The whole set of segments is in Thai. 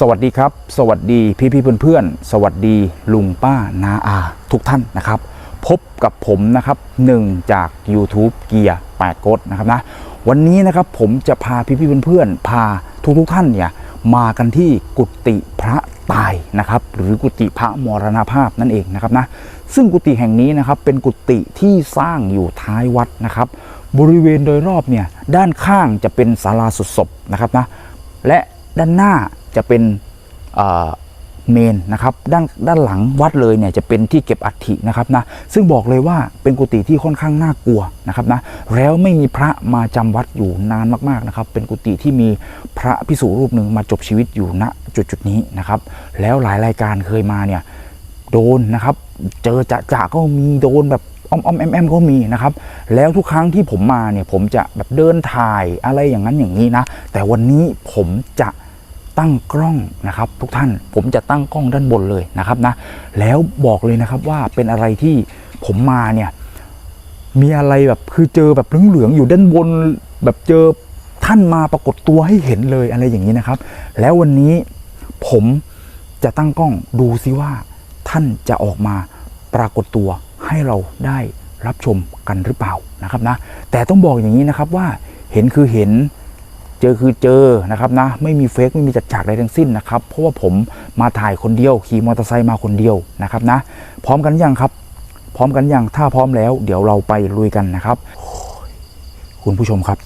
สวัสดีครับ สวัสดีพี่พี่เพื่อนเพื่อนๆสวัสดีลุงป้านาอา ทุกท่านนะครับ พบกับผมนะครับหนึ่งจาก YouTube เกียร์8กดนะครับนะวันนี้นะครับผมจะพาพี่พี่เพื่อนเพื่อนๆพาทุกทุกท่านเนี่ยมากันที่กุฏิพระตายนะครับ หรือกุฏิพระมรณภาพนั่นเองนะครับนะซึ่งกุฏิแห่งนี้นะครับเป็นกุฏิที่สร้างอยู่ท้ายวัดนะครับ บริเวณโดยรอบเนี่ยด้านข้างจะเป็นศาลาสุดศพนะครับนะและด้านหน้า จะเป็นเมนนะครับด้านด้านหลังวัดเลยเนี่ยจะเป็นที่เก็บอัฐินะครับนะซึ่งบอกเลยว่าเป็นกุฏิที่ค่อนข้างน่ากลัวนะครับนะแล้วไม่มีพระมาจำวัดอยู่นานมากๆนะครับเป็นกุฏิที่มีพระพิสุรูปหนึ่งมาจบชีวิตอยู่ณจุดจุดนี้นะครับ แล้วหลายรายการเคยมาเนี่ยโดนนะครับ เจอจะจะก็มีโดนแบบอ้อมอ้อมแอมแอมก็มีนะครับ แล้วทุกครั้งที่ผมมาเนี่ยผมจะแบบเดินถ่ายอะไรอย่างนั้นอย่างนี้นะ แต่วันนี้ผมจะ ตั้งกล้องนะครับ ทุกท่านผมจะตั้งกล้องด้านบนเลยนะครับนะแล้วบอกเลยนะครับว่าเป็นอะไรที่ผมมาเนี่ยมีอะไรแบบคือเจอแบบเหลืองๆอยู่ด้านบน แบบเจอท่านมาปรากฏตัวให้เห็นเลยอะไรอย่างนี้นะครับ แล้ววันนี้ผมจะตั้งกล้องดูซิว่า ท่านจะออกมาปรากฏตัวให้เราได้รับชมกันหรือเปล่านะครับนะแต่ต้องบอกอย่างนี้นะครับว่าเห็นคือเห็น เจอคือเจอนะครับนะไม่มีเฟกไม่มีจัดฉากใดทั้งสิ้นนะครับเพราะว่าผมมาถ่ายคนเดียวขี่มอเตอร์ไซค์มาคนเดียวนะครับนะพร้อมกันยังครับ พร้อมกันยังถ้าพร้อมแล้ว เดี๋ยวเราไปลุยกันนะครับ คุณผู้ชมครับ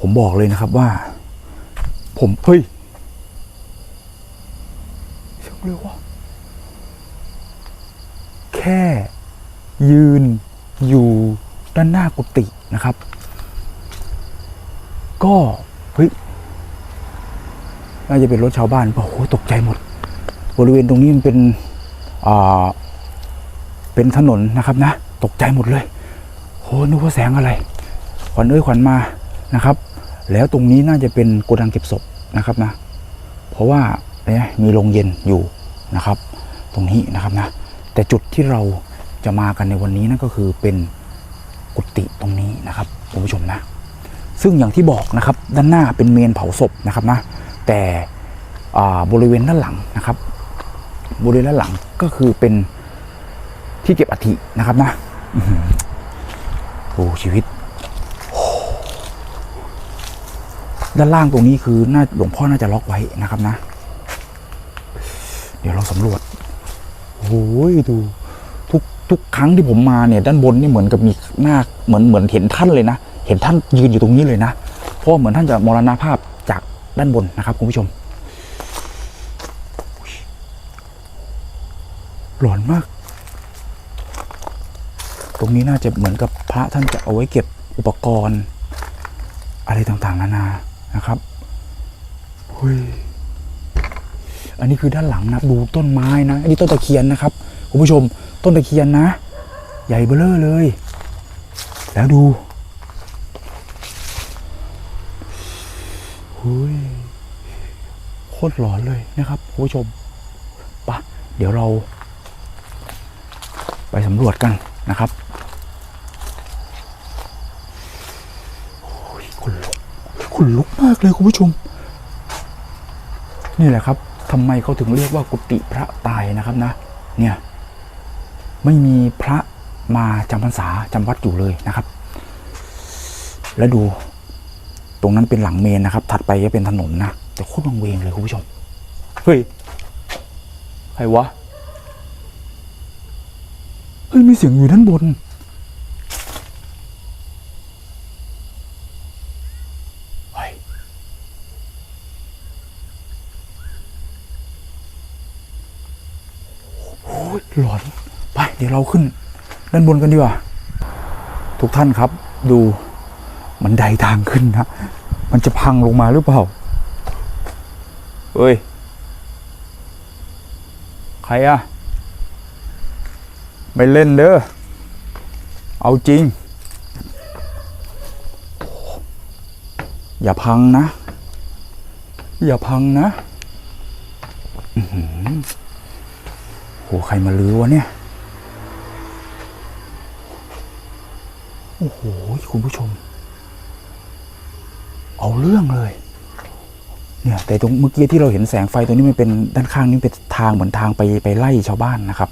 ผมบอกเลยนะครับว่า ผมเฮ้ยเสียงเร็ววะแค่ยืนอยู่ด้านหน้ากุฏินะครับ ก็ เฮ้ยน่าจะเป็นรถชาวบ้านเปล่าโอ้โหตกใจหมด บริเวณตรงนี้มันเป็นอ่าเป็นถนนนะครับนะ ตกใจหมดเลยโหนึกว่าแสงอะไร ขวัญเอ้ยขวัญมานะครับ แล้วตรงนี้น่าจะเป็นโกดังเก็บศพนะครับนะ เพราะว่าเนี่ยมีโรงเย็นอยู่นะครับ ตรงนี้นะครับนะ แต่จุดที่เราจะมากันในวันนี้นั่นก็คือเป็นกุฏิตรงนี้นะครับคุณผู้ชมนะ ซึ่งอย่างที่บอกนะครับด้านหน้าเป็นเมนเผาศพนะครับนะแต่บริเวณด้านหลังนะครับ บริเวณด้านหลังก็คือเป็นที่เก็บอัฐินะครับนะโอ้ชีวิต ด้านล่างตรงนี้คือน่าหลวงพ่อน่าจะล็อกไว้นะครับนะ เดี๋ยวเราสำรวจโอ้ยดูทุกทุกครั้งที่ผมมาเนี่ย ด้านบนนี่เหมือนกับมีหน้าเหมือนเหมือนเห็นท่านเลยนะ เห็นท่านยืนอยู่ตรงนี้เลยนะ เพราะเหมือนท่านจะมรณภาพจากด้านบนนะครับคุณผู้ชม หลอนมาก ตรงนี้น่าจะเหมือนกับพระท่านจะเอาไว้เก็บอุปกรณ์ อะไรต่างๆ นานา นะครับเฮ้ยอันนี้คือด้านหลังนะ ดูต้นไม้นะ อันนี้ต้นตะเคียนนะครับคุณผู้ชม ต้นตะเคียนนะ ใหญ่เบ้อเร่อเลย แล้วดู ฮ้ยโคตรหลอนเลยนะครับคุณผู้ชมปะเดี๋ยวเรา ไปสำรวจกันนะครับโอ้ยขนลุกขนลุกมากเลยคุณผู้ชม นี่แหละครับทำไมเขาถึงเรียกว่ากุฏิพระตายนะครับนะ เนี่ยไม่มีพระมาจำพรรษาจำวัดอยู่เลยนะครับ แล้วดู ตรงนั้นเป็นหลังเมนนะครับ ถัดไปก็เป็นถนนนะแต่โคตรวังเวงเลยคุณผู้ชม เฮ้ย ใครวะ เฮ้ย มีเสียงอยู่ด้านบน เฮ้ย โอ้ยหลอน ไป เดี๋ยวเราขึ้น ด้านบนกันดีกว่า ทุกท่านครับ ดู มันไดทางขึ้นนะ มันจะพังลงมาหรือเปล่า เฮ้ย ใครอะไม่เล่นเด้อ เอาจริง อย่าพังนะ อย่าพังนะอื้อหือโห ใครมาลื้อวะเนี่ย โอ้โห คุณผู้ชม เอาเรื่องเลย เนี่ย แต่ตรงเมื่อกี้ที่เราเห็นแสงไฟตรงนี้มันเป็นด้านข้างนี้เป็นทางเหมือนทางไปไปไล่ชาวบ้านนะครับ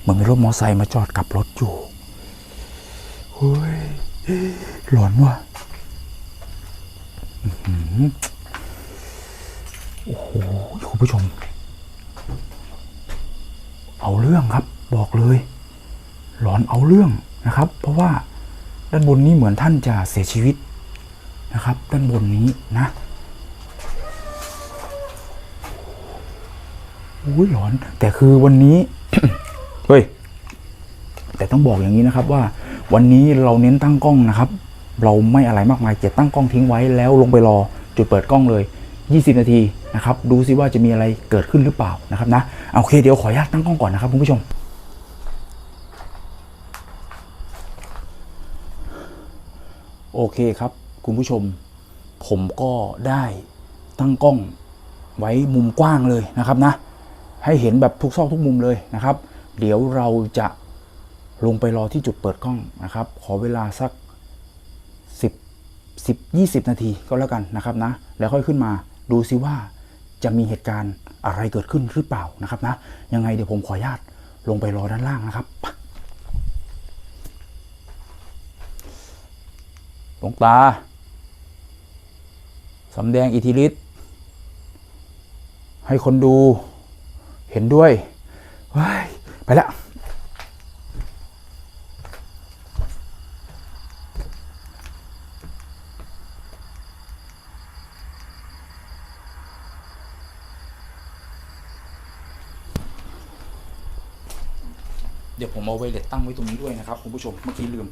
เหมือนมีรถมอเตอร์ไซค์มาจอดกลับรถอยู่เฮ้ยหลอนว่ะโอ้โหคุณผู้ชม เอาเรื่องครับ บอกเลย หลอนเอาเรื่องนะครับ เพราะว่าด้านบนนี้เหมือนท่านจะเสียชีวิต นะครับ ด้านบนนี้นะอุ้ยหลอน แต่คือวันนี้ เฮ้ย แต่ต้องบอกอย่างนี้นะครับว่า วันนี้เราเน้นตั้งกล้องนะครับ เราไม่อะไรมากมายจะตั้งกล้องทิ้งไว้แล้วลงไปรอจุดเปิดกล้องเลย 20 นาทีนะครับ ดูซิว่าจะมีอะไรเกิดขึ้นหรือเปล่านะครับนะเอาโอเคเดี๋ยวขออนุญาตตั้งกล้องก่อนนะครับคุณผู้ชมโอเคครับ คุณผู้ชม ผมก็ได้ตั้งกล้องไว้มุมกว้างเลยนะครับนะ ให้เห็นแบบทุกซอกทุกมุมเลยนะครับ เดี๋ยวเราจะลงไปรอที่จุดเปิดกล้องนะครับ ขอเวลาสัก 10 10 20 นาทีก็แล้วกันนะครับนะ แล้วค่อยขึ้นมาดูซิว่าจะมีเหตุการณ์อะไรเกิดขึ้นหรือเปล่านะครับนะ ยังไงเดี๋ยวผมขออนุญาตลงไปรอด้านล่างนะครับหลวงตา สำแดงอิทธิฤทธิ์ให้คนดูเห็นด้วยเฮ้ยไปแล้วเดี๋ยวผมเอาไวเลตตั้งไว้ตรงนี้ด้วยนะครับคุณผู้ชมเมื่อกี้ลืม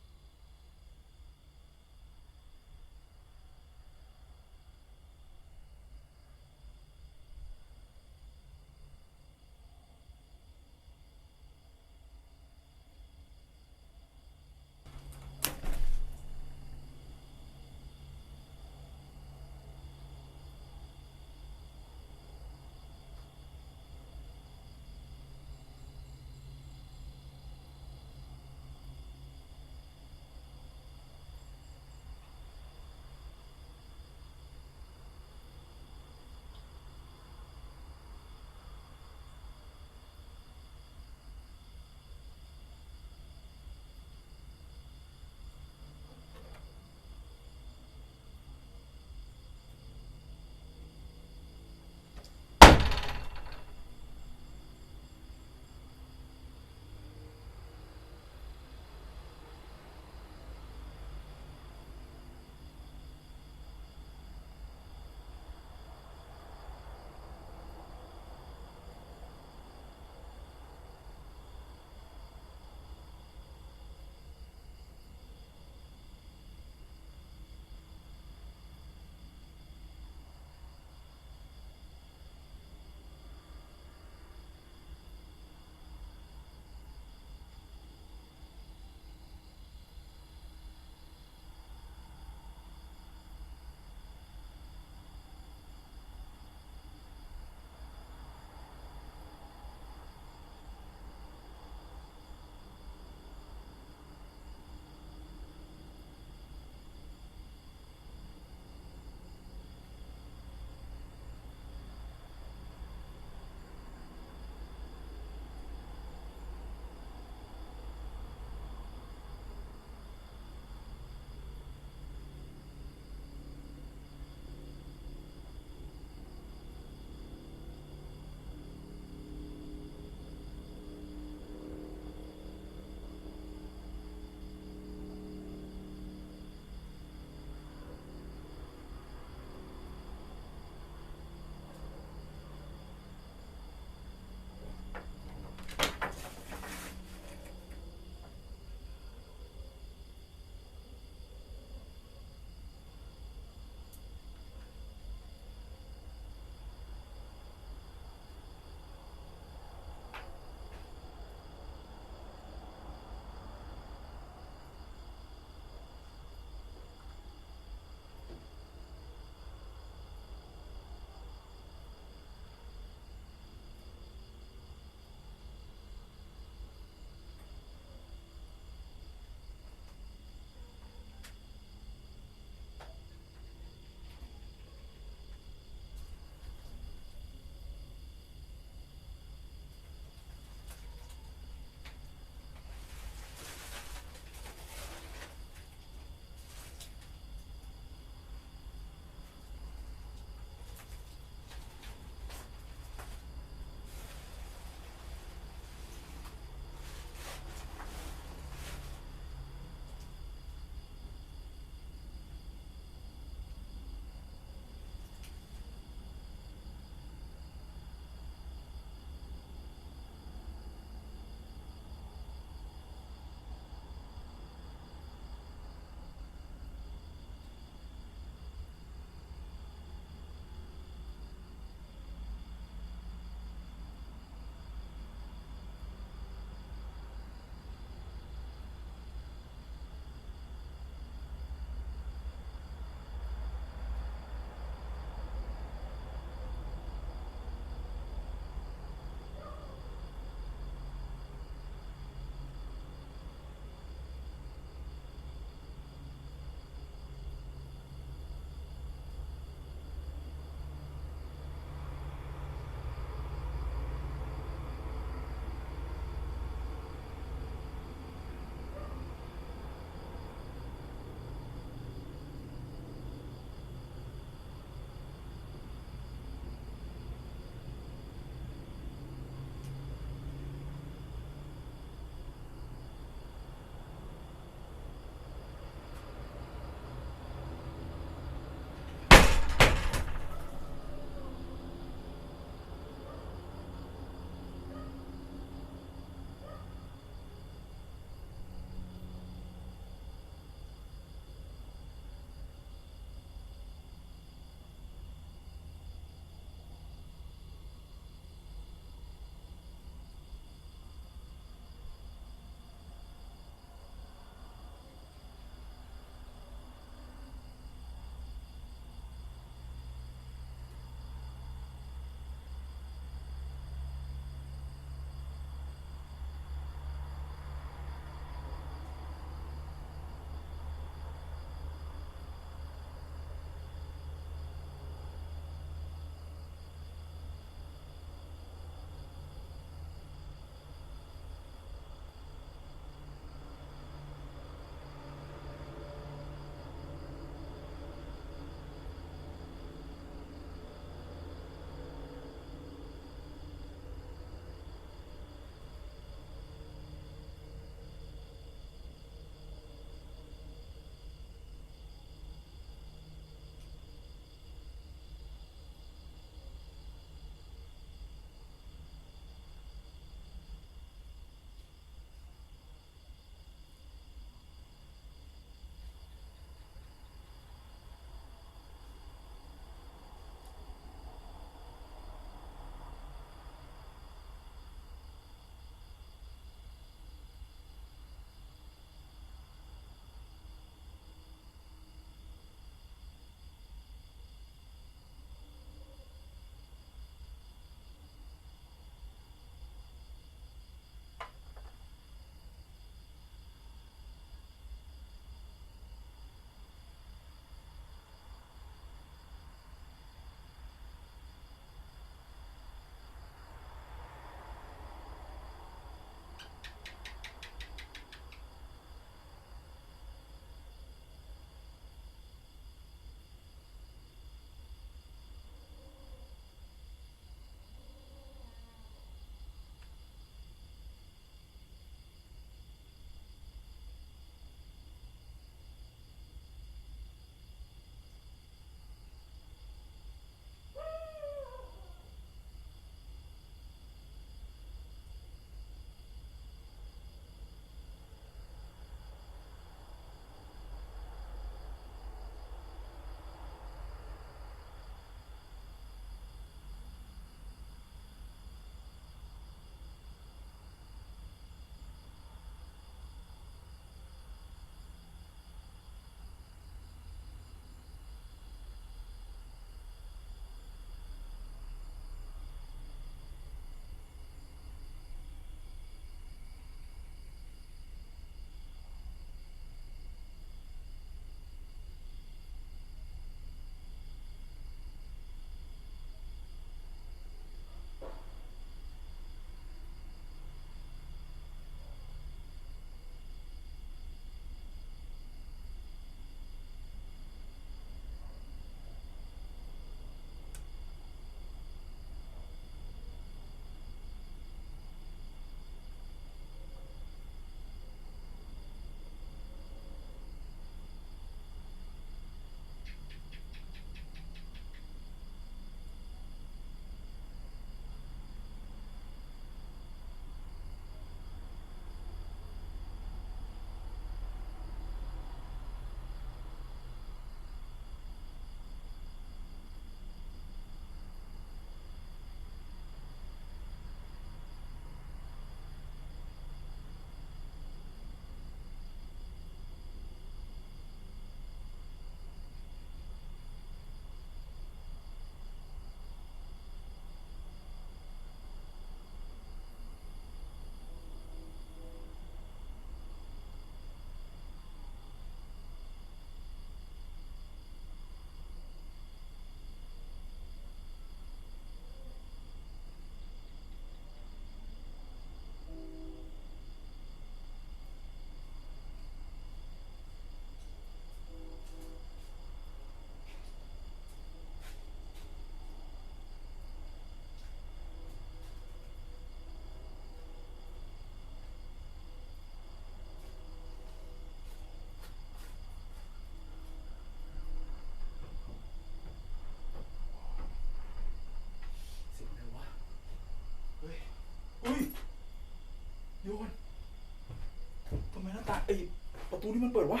มันเปิดวะ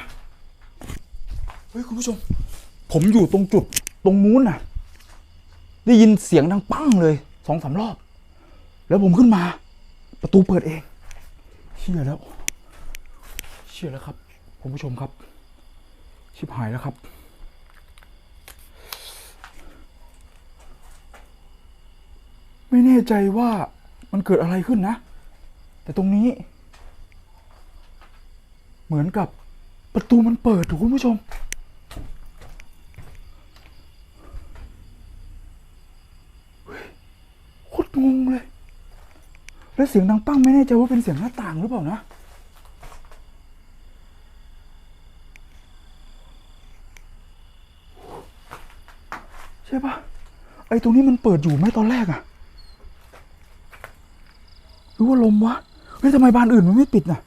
เฮ้ย คุณผู้ชม ผมอยู่ตรงจุดตรงนู้นน่ะ ได้ยินเสียงดังปั้งเลยสองสามรอบ แล้วผมขึ้นมา ประตูเปิดเอง เชี่ยแล้ว เชี่ยแล้วครับ คุณผู้ชมครับ ชิบหายแล้วครับ ไม่แน่ใจว่ามันเกิดอะไรขึ้นนะ แต่ตรงนี้ เหมือนกับ ประตูมันเปิดถูกคุณผู้ชมเฮ้ยโคตรงงเลย แล้วเสียงดังปั้งไม่แน่ใจว่าเป็นเสียงหน้าต่างหรือเปล่านะ ใช่ปะไอ้ตรงนี้มันเปิดอยู่ไหมตอนแรกอะหรือว่าลมวะ เฮ้ยทำไมบานอื่นมันไม่ปิดน่ะ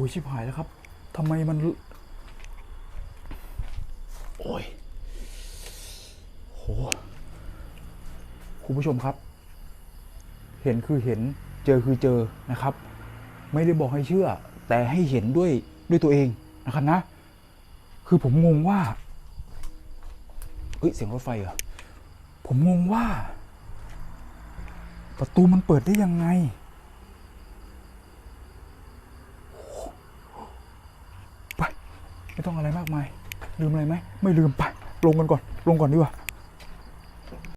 อ้ยชิบหายแล้วครับทำไมมัน โอ้ยโหคุณผู้ชมครับ เห็นคือเห็นเจอคือเจอนะครับ ไม่ได้บอกให้เชื่อ แต่ให้เห็นด้วยด้วยตัวเองนะครับนะ คือผมงงว่าเฮ้ยเสียงรถไฟเหรอผมงงว่า ประตูมันเปิดได้ยังไง ไป ไม่ต้องอะไรมากมาย ลืมอะไรไหม ไม่ลืมไป ลงกันก่อน ลงก่อนดีกว่า